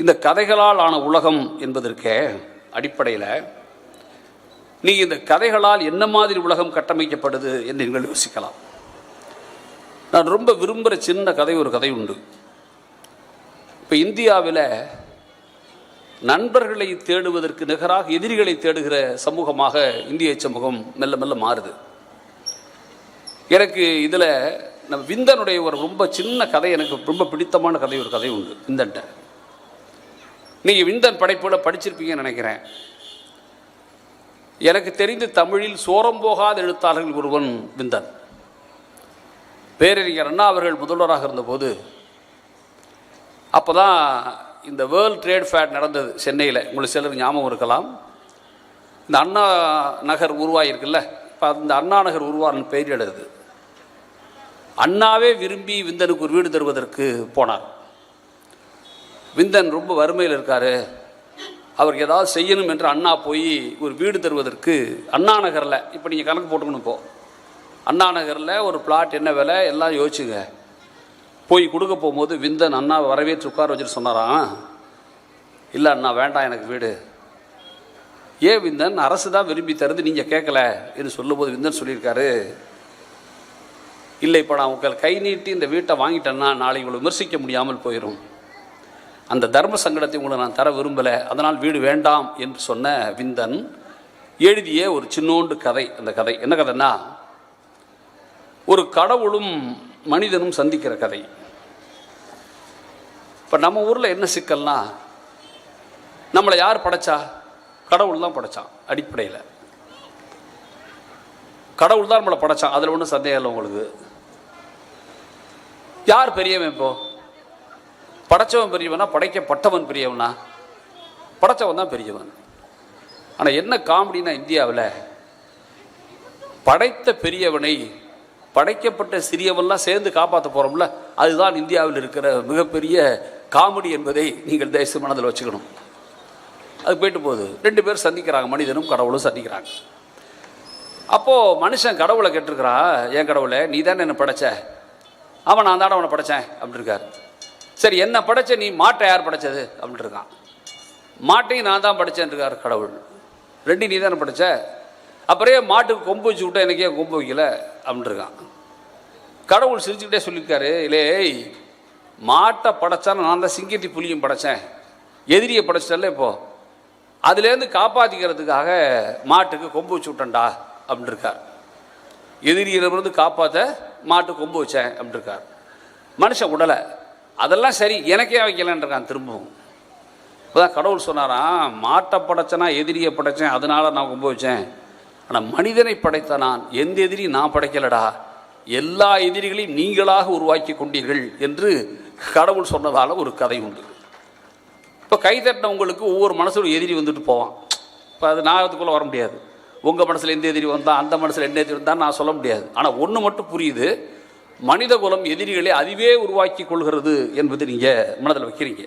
இந்த கதைகளால் ஆன உலகம் என்பதற்கே அடிப்படையில் நீ இந்த கதைகளால் என்ன மாதிரி உலகம் கட்டமைக்கப்படுது என்று நீங்கள் யோசிக்கலாம். நான் ரொம்ப விரும்புகிற சின்ன கதை ஒரு கதை உண்டு. இப்போ இந்தியாவில் நண்பர்களை தேடுவதற்கு நிகராக எதிரிகளை தேடுகிற சமூகமாக இந்திய சமூகம் மெல்ல மெல்ல மாறுது. எனக்கு இதில் நம்ம விந்தனுடைய ஒரு ரொம்ப சின்ன கதை எனக்கு ரொம்ப பிடித்தமான கதை ஒரு கதை உண்டு விந்தன்ட்ட. நீங்கள் விந்தன் படைப்போட படிச்சிருப்பீங்கன்னு நினைக்கிறேன். எனக்கு தெரிந்து தமிழில் சோரம் போகாத எழுத்தாளர்கள் ஒருவன் விந்தன். பேரறிஞர் அண்ணா அவர்கள் முதல்வராக இருந்தபோது அப்போ தான் இந்த வேர்ல்ட் ட்ரேட் ஃபேர் நடந்தது சென்னையில். உங்களுக்கு சிலர் ஞாபகம் இருக்கலாம். இந்த அண்ணா நகர் உருவாயிருக்குல்ல. இப்போ அந்த அண்ணா நகர் உருவான பெயர் எழுது. அண்ணாவே விரும்பி விந்தனுக்கு ஒரு வீடு தருவதற்கு போனார். விந்தன் ரொம்ப வறுமையில் இருக்கார். அவருக்கு ஏதாவது செய்யணும் என்று அண்ணா போய் ஒரு வீடு தருவதற்கு அண்ணா நகரில் இப்போ நீங்கள் கணக்கு போட்டுக்கணும் இப்போ. அண்ணா நகரில் ஒரு பிளாட் என்ன விலை எல்லாம் யோசிச்சுங்க. போய் கொடுக்க போகும்போது விந்தன் அண்ணா வரவேற்று உட்கார வச்சுட்டு சொன்னாராம் இல்லை அண்ணா வேண்டாம் எனக்கு வீடு. ஏன் விந்தன் அரசு தான் விரும்பி தருது நீங்கள் கேட்கல என்று சொல்லும்போது விந்தன் சொல்லியிருக்காரு. இல்லை இப்போ நான் உங்கள் கை நீட்டி இந்த வீட்டை வாங்கிட்டேன்னா நாளை இவ்வளோ விமர்சிக்க முடியாமல் போயிடும் அந்த தர்ம சங்கடத்தை உங்களுக்கு நான் தர விரும்பலை அதனால் வீடு வேண்டாம் என்று சொன்ன விந்தன் எழுதிய ஒரு சின்னோண்டு கதை அந்த கதை. என்ன கதைன்னா ஒரு கடவுளும் மனிதனும் சந்திக்கிற கதை. இப்போ நம்ம ஊரில் என்ன சிக்கல்னா நம்மளை யார் படைச்சா? கடவுள் தான் படைச்சான் அடிப்படையில். கடவுள் தான் நம்மளை படைச்சான் அதில் ஒன்றும் சந்தேகம் இல்லை உங்களுக்கு. யார் பெரியவன் இப்போ? படைச்சவன் பெரியவனா படைக்கப்பட்டவன் பெரியவனா? படைச்சவன் தான் பெரியவன். ஆனால் என்ன காமெடினா இந்தியாவில் படைத்த பெரியவனை படைக்கப்பட்ட சிறியவன்லாம் சேர்ந்து காப்பாற்ற போகிறோம்ல அதுதான் இந்தியாவில் இருக்கிற மிகப்பெரிய காமெடி என்பதை நீங்கள் தேச மனதில் வச்சுக்கணும். அது போயிட்டு போகுது. ரெண்டு பேரும் சந்திக்கிறாங்க மனிதனும் கடவுளும் சந்திக்கிறாங்க. அப்போது மனுஷன் கடவுளை கேட்டிருக்கிறான் என் கடவுளை நீ தானே என்னை படைச்ச? அவன் நான் தானே அவனை படைச்சேன் அப்படின்னு இருக்காரு சரி என்ன படைச்ச நீ மாட்டை யார் படைச்சது? அப்படின்ட்டு இருக்கான். மாட்டையும் நான் தான் படைச்சேன் இருக்கார் கடவுள். ரெண்டையும் நீ தானே படைச்ச? அப்புறம் மாட்டுக்கு கொம்பு வச்சு விட்டா எனக்கு ஏன் கொம்பு வைக்கல? அப்படின்ட்டு இருக்கான். கடவுள் சிரிச்சுக்கிட்டே சொல்லியிருக்காரு இல்லை மாட்டை படைச்சாலும் நான் தான் சிங்கத்தி புலியும் படைச்சேன். எதிரியை படைச்சிட்டல இப்போ. அதுலேருந்து காப்பாற்றிக்கிறதுக்காக மாட்டுக்கு கொம்பு வச்சு விட்டேன்டா. அப்படின்னு இருக்கார். எதிரியிடமிருந்து காப்பாற்ற மாட்டு கொம்பு வச்சேன் அப்படின்னு இருக்கார். மனுஷன் உடலை அதெல்லாம் சரி எனக்கே வைக்கலான்றான் திரும்பவும். இப்போதான் கடவுள் சொன்னாராம் மாட்டை படைச்சனா எதிரியை படைச்சேன் அதனால நான் கும்பவிச்சேன். ஆனால் மனிதனை படைத்த நான் எந்த எதிரி நான் படைக்கலடா? எல்லா எதிரிகளையும் நீங்களாக உருவாக்கி கொண்டீர்கள் என்று கடவுள் சொன்னதால ஒரு கதை உண்டு. இப்போ கை தட்டினவங்களுக்கு ஒவ்வொரு மனசுல எதிரி வந்துட்டு போவான். இப்போ அது நாகத்துக்குள்ளே வர முடியாது. உங்கள் மனசில் எந்த எதிரி வந்தால் அந்த மனசில் என்ன எதிரி வந்தால் நான் சொல்ல முடியாது. ஆனால் ஒன்று மட்டும் புரியுது. மனித குலம் எதிரிகளை அதுவே உருவாக்கி கொள்கிறது என்பது நீங்கள் மனதில் வைக்கிறீங்க.